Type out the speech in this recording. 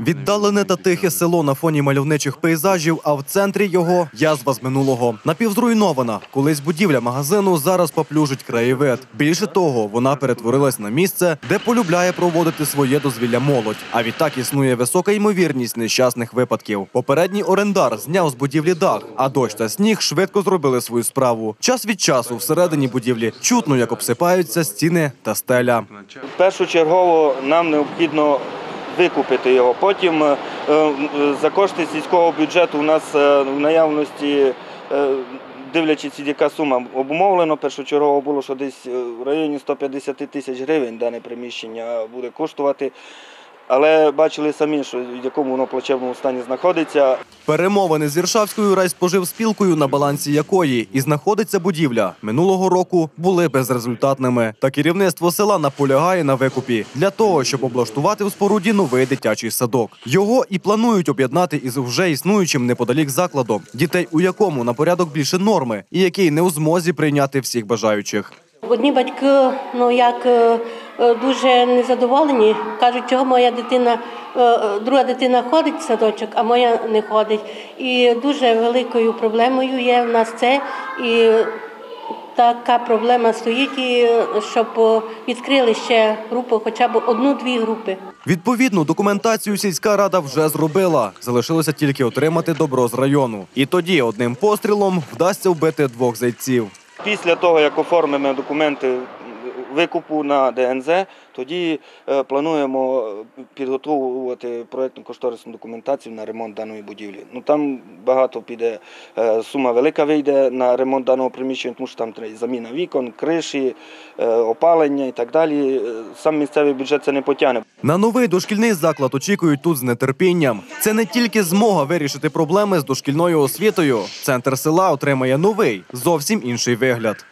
Віддалене та тихе село на фоні мальовничих пейзажів, а в центрі його язва з минулого. Напівзруйнована. Колись будівля магазину зараз поплюжить краєвид. Більше того, вона перетворилась на місце, де полюбляє проводити своє дозвілля молодь. А відтак існує висока ймовірність нещасних випадків. Попередній орендар зняв з будівлі дах, а дощ та сніг швидко зробили свою справу. Час від часу всередині будівлі чутно, як обсипаються стіни та стеля. Першочергово нам необхідно викупити його. Потім е, е, за кошти сільського бюджету у нас е, в наявності, дивлячись, яка сума обумовлено, першочергово було, що десь в районі 150 тисяч гривень дане приміщення буде коштувати. Але бачили самі, що в якому воно плачевному стані знаходиться. Перемовини з Іршавською райспоживспілкою, на балансі якої і знаходиться будівля, минулого року були безрезультатними. Та керівництво села наполягає на викупі для того, щоб облаштувати у споруді новий дитячий садок. Його і планують об'єднати із вже існуючим неподалік закладом, дітей у якому на порядок більше норми, і який не у змозі прийняти всіх бажаючих. Одні батьки ну як е, дуже незадоволені, кажуть, чого моя дитина, е, е, друга дитина ходить в садочок, а моя не ходить. І дуже великою проблемою є в нас це. І така проблема стоїть, і, е, щоб е, відкрили ще групу, хоча б одну-дві групи. Відповідну документацію сільська рада вже зробила. Залишилося тільки отримати добро з району. І тоді одним пострілом вдасться вбити двох зайців. Після того, як оформимо документи викупу на ДНЗ, тоді е, плануємо підготовувати проєктну кошторисну документацію на ремонт даної будівлі. Ну там багато піде, е, сума велика вийде на ремонт даного приміщення, тому що там треба заміна вікон, криші, е, опалення і так далі. Е, Сам місцевий бюджет це не потягне. На новий дошкільний заклад очікують тут з нетерпінням. Це не тільки змога вирішити проблеми з дошкільною освітою. Центр села отримає новий, зовсім інший вигляд.